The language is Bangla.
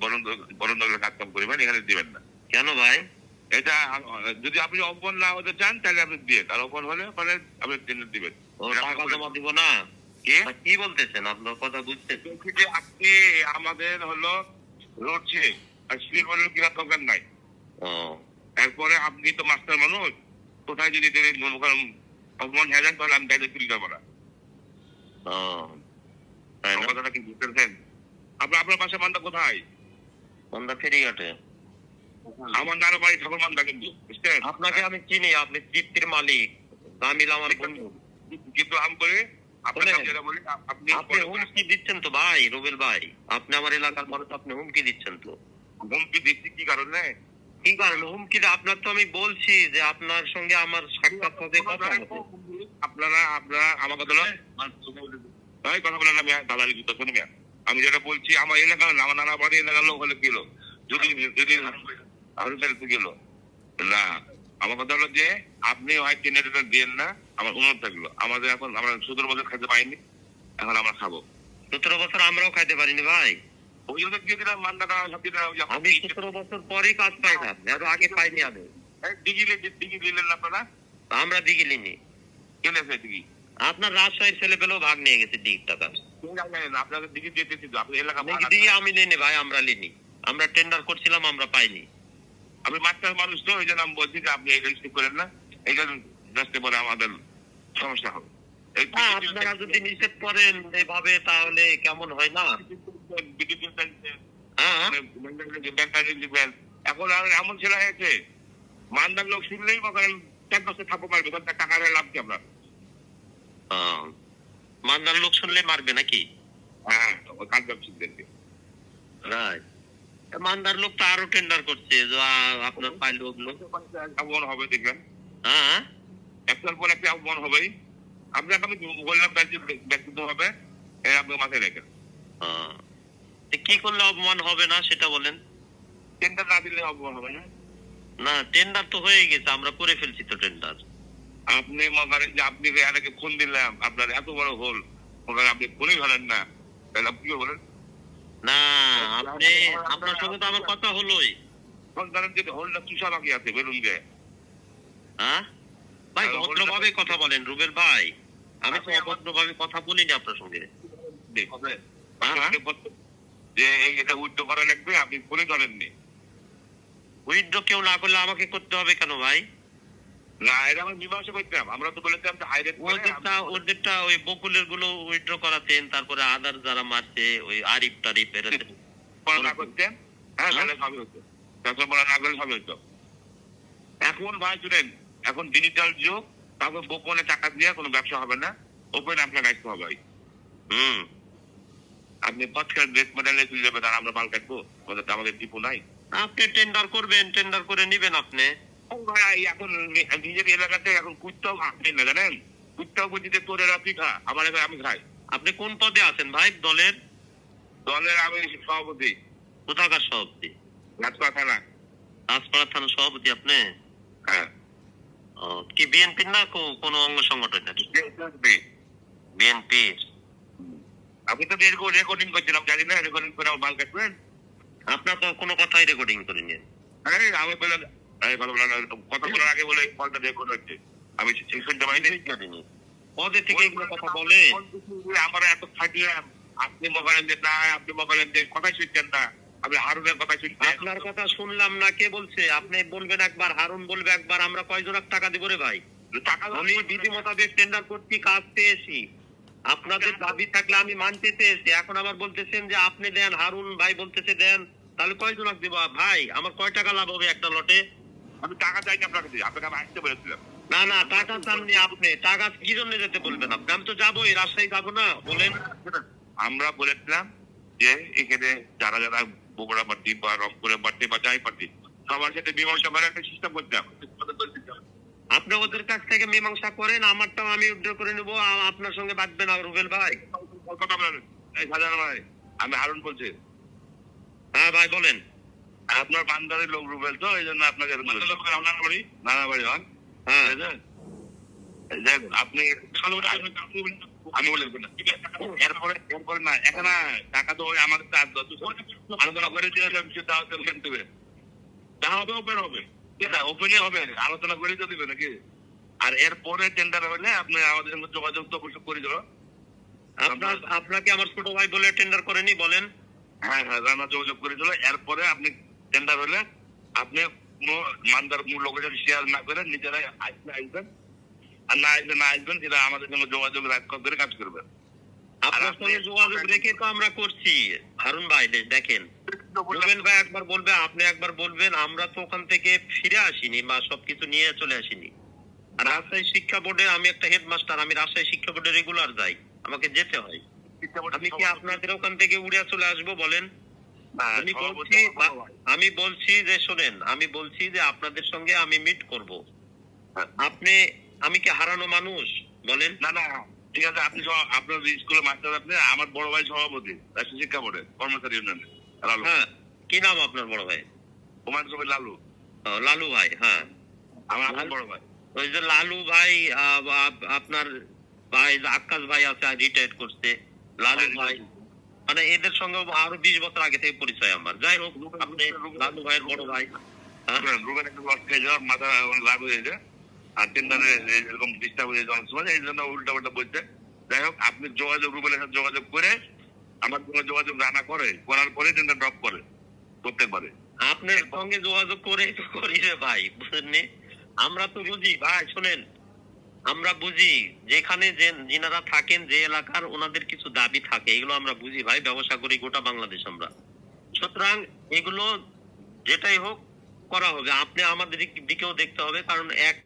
বরণ কাজ কাম করবেন এখানে দিবেন না। কেন ভাই? এটা যদি আপনি অপন না হতে চান তাহলে আপনি দিয়ে আর অপন হলে পরে আপনি টেন্ডার দিবেন। টাকা জমা দিব না? কে? কি বলতেছেন? আপনার কথা বুঝতেছি যে আপনি আমাদের হলো রোড ছে আর কিনা দরকার নাই। ও। এরপরে আপনি তো মাস্টার মানুষ কোথায় যদি মনে অপমান হয়ে যান তাহলে আমি দায়িত্ব পারা ও না? কথাটা কি বুঝতেছেন? আপনার আপনার পাশে মানটা কোথায়? আমরা ফেরিঘাটে আমার নানা বাড়ি কিন্তু বুঝছেন আপনাকে আমি চিনি আপনি তৃপ্তির মালিক। আমার বন্ধু কিন্তু আমি বলি আপনাকে শোনেন, আমি যেটা বলি আপনি আপনি হুমকি দিচ্ছেন তো ভাই রুবেল ভাই। আপনি আমার এলাকার মানুষ আপনি হুমকি দিচ্ছেন তো। হুমকি দিচ্ছি কি কারণে? কি কারণে? হুমকি আপনার তো আমি বলছি যে আপনার সঙ্গে আমার সাক্ষাৎ হবে কথা আপনারা আপনারা আমার কথা কথা বলেন আমি দালালি দিতে শুনি। আমি যেটা বলছি আমার এলাকার আমার নানা বাড়ি এলাকার লোক হলে কিলো যদি যদি তাহলে গেল। না আমার কথা হলো যে আপনি হয় জেনারেটর দিয়েন না আমার অনুরোধ থাকল। আমাদের এখন আমরা সতেরো বছর খেতে পাইনি এখন আমরা খাব। সতেরো বছর আমরাও খাইতে পারিনি ভাই। ওই জন্য দিয়ে দিলাম মান্দাটা সব দিয়ে দিলাম যে আমি সতেরো বছর পরেই কাজ পাইলাম এর আগে পাইনি আমি। ডিগি ডিগি দিলেন না আপনারা? আমরা কেন আছে আপনার রাজশাহীর ছেলে পেলেও ভাগ নিয়ে গেছে দিক টাকা। আপনাদের দিকে দিতেছি আপনি এলাকা দিক আমি নিনি ভাই আমরা নিনি আমরা টেন্ডার করছিলাম আমরা পাইনি। আমি মাস্টার মানুষ তো ওই জন্য আমি বলছি যে আপনি এই রেজিস্ট্রি করেন না। এইটা রাস্তে পরে আমাদের সমস্যা হবে। হ্যাঁ আপনারা যদি নিষেধ করেন এভাবে তাহলে কেমন হয় না? হ্যাঁ? মানে। এখন আর এমন ছেলে হয়েছে মানদার লোক শুনলেই বা করেন চার থাকব পারবে তার টাকা লাভ কি আপনার মান্দার লোক শুনলে মারবে নাকি? হ্যাঁ মান্দার লোক তো আরও টেন্ডার করছে আপনার পাইলো ওগুলো হবে দেখবেন। হ্যাঁ একটার পর একটা আহ্বান হবেই। আপনাকে আমি বললাম ব্যক্তিগত হবে আপনি মাথায় রেখেন। আহ, কি করলে অপমান হবে না সেটা বলেন। টেন্ডার না দিলে আহ্বান হবে না। না টেন্ডার তো হয়ে গেছে আমরা করে ফেলছি তো টেন্ডার আপনি মনে যে আপনি এটাকে ফোন দিলাম আপনার এত বড় হোল মনে আপনি ফোনই ধরেন না। তাহলে আপনি কি বলেন? না আপনি আপনার সঙ্গে তো আমার কথা হলোই। ফোন ধরেন যে হোলটা চুষা বাকি আছে বেলুন দিয়ে হ্যাঁ? ভাই ভদ্রভাবে কথা বলেন রুবেল ভাই। আমি তো অভদ্রভাবে কথা বলিনি আপনার সঙ্গে। হ্যাঁ? যে এটা উইথড্র করা লাগবে আপনি ফোনই ধরেননি। উইথড্র কেউ না করলে আমাকে করতে হবে কেন ভাই? না এটা আমরা মীমাংসা করতাম আমরা তো বলেছিলাম যে হাইরেট ওদেরটা ওদেরটা ওই বকুলেরগুলো উইথড্র করাতেন তারপরে আদার যারা মারছে ওই আরিফ টারিফ এরা করতেন। হ্যাঁ তাহলে সবই হতো চাষা পড়া না করলে সবই হতো এখন ভাই শুনেন এখন ডিজিটাল যুগ তারপর গোপনে টাকা দিয়ে কোনো ব্যবসা হবে না। ওপেন আপনার দায়িত্ব হবে ভাই। হুম। আপনি পাঁচকার ড্রেস মডেলে চলে যাবেন আর আমরা মাল কাটবো? আমাদের আমাদের নাই। আপনি টেন্ডার করবেন টেন্ডার করে নিবেন আপনি। ভাই, এখন নিজের এলাকাতে এখন কুত্তাও আপনি না জানেন? কুত্তাও যে তোর এরা খা? আমার আমি খাই। আপনি কোন পদে আছেন ভাই? দলের? দলের আমি সভাপতি। কোথাকার সভাপতি? রাজপা থানা। রাজপাড়া থানা সভাপতি আপনি? হ্যাঁ। কি বিএনপির না কোনো অঙ্গ সংগঠন নাকি বিএনপি আপনি তো রেকর্ডিং করছিলাম জানি না রেকর্ডিং করে মাল কাটবেন। আপনার তো কোনো কথাই রেকর্ডিং করিনি আরে আমি বলে এই কথা বলার আগে বলে কলটা রেকর্ড হচ্ছে আমি শুনতে পাইনি? করিনি পদে থেকে এগুলো কথা বলে। আমার এত ফাটিয়ে আপনি মগালেন যে না আপনি মগালেন যে কথাই শুনছেন না। আপনি হারুনের কথা শুনছেন আপনার কথা শুনলাম না কে বলছে? আপনি বলবেন একবার হারুন বলবে একবার আমরা টাকা দিব রে ভাই? আমি বিধি মোতাবেক টেন্ডার করছি কাজ পেয়েছি। আপনাদের দাবি থাকলে আমি মানতে চেয়েছি। এখন আবার বলতেছেন যে আপনি দেন হারুন ভাই বলতেছে দেন তাহলে কয়জন দিব? ভাই আমার কয় টাকা লাভ হবে একটা লটে? আমি টাকা চাইনি আপনার কাছে আপনাকে আমি আসতে বলেছিলাম। না না টাকা চাননি আপনি টাকা কি জন্য যেতে বলবেন? আপনি আমি তো যাবোই রাজশাহী যাব না বলেন। আমরা বলেছিলাম যে এখানে যারা যারা বগুড়া পার্টি বা রংপুরের পার্টি বা যাই পার্টি সবার সাথে মীমাংসা করার একটা সিস্টেম করতাম আপনি ওদের কাছ থেকে মীমাংসা করেন আমারটাও আমি উদ্ধার করে নেব আপনার সঙ্গে বাঁচবে না রুবেল ভাই। কথা বলেন ভাই আমি হারুন বলছি। হ্যাঁ ভাই বলেন। আপনার বান্দারের লোক রুবেল তো এই জন্য আপনাকে নানা বাড়ি নানা বাড়ি হন হ্যাঁ। আপনি আমি বলে দেবো না। এরপরে এরপরে না এখানে টাকা তো ওই আমাদের দশ- আলোচনা করে হবে ওপেন হবে। ওপেনই হবে। আলোচনা করে তো দিবে নাকি? আর এরপরে টেন্ডার হলে আপনি আমাদের সঙ্গে যোগাযোগ তো অবশ্য করে দেবো। আপনার আপনাকে আমার ছোট ভাই বলে টেন্ডার করেনি বলেন। হ্যাঁ হ্যাঁ রান্না যোগাযোগ করে দিল এরপরে আপনি টেন্ডার হলে আপনি কোনো মানদার লোকের শেয়ার না করে নিজেরাই আসলে আসবেন। আর না আসলে না আসবেন সেটা আমাদের সঙ্গে যোগাযোগ রাখ করে কাজ করবেন। আপনার সঙ্গে যোগাযোগ রেখে তো আমরা করছি। হারুন ভাই দেখেন। রুবেল ভাই একবার বলবে আপনি একবার বলবেন আমরা তো ওখান থেকে ফিরে আসিনি বা সবকিছু নিয়ে চলে আসিনি। রাজশাহী শিক্ষা বোর্ডে আমি একটা হেডমাস্টার আমি রাজশাহী শিক্ষা বোর্ডে রেগুলার যাই। আমাকে যেতে হয়। আমি কি আপনাদের ওখান থেকে উড়ে চলে আসব বলেন? আমি বলছি আমি বলছি যে শোনেন আমি বলছি যে আপনাদের সঙ্গে আমি মিট করব। আপনি আমি কি হারানো মানুষ? বলেন। না না ঠিক আছে আপনি আপনার স্কুলে মাস্টার আপনি আমার বড় ভাই সভাপতি রাষ্ট্রীয় শিক্ষা বোর্ডে কর্মচারী ইউনিয়নে লালু। হ্যাঁ কি নাম আপনার বড় ভাই? কুমার কবির লালু। লালু ভাই হ্যাঁ। আমার বড় ভাই। ওই যে লালু ভাই আপনার ভাই যে আকাশ ভাই আছে রিটায়ার করছে। লালু ভাই মানে এদের সঙ্গে আরও বিশ বছর আগে থেকে পরিচয় আমার। যাই হোক আপনি ভাইয়ের বড় ভাই। হ্যাঁ? রুবেন একটু লস খেয়ে যাওয়ার মাথা লাভ আর টেন্ডারে এরকম ডিস্টার্ব যাওয়ার সময়। এই জন্য উল্টা পাল্টা বলছে। যাই হোক আপনি যোগাযোগ সাথে যোগাযোগ করে আমার সঙ্গে যোগাযোগ জানা করে করার পরে ড্রপ করে প্রত্যেকবারে। আপনার সঙ্গে যোগাযোগ করে করি রে ভাই বুঝলেন আমরা তো বুঝি ভাই শোনেন আমরা বুঝি, যেখানে যে যিনারা থাকেন, যে এলাকার ওনাদের কিছু দাবি থাকে, এগুলো আমরা বুঝি ভাই, ব্যবসা করি গোটা বাংলাদেশ আমরা। সুতরাং এগুলো যেটাই হোক করা হবে, আপনি আমাদের দিকেও দেখতে হবে, কারণ এক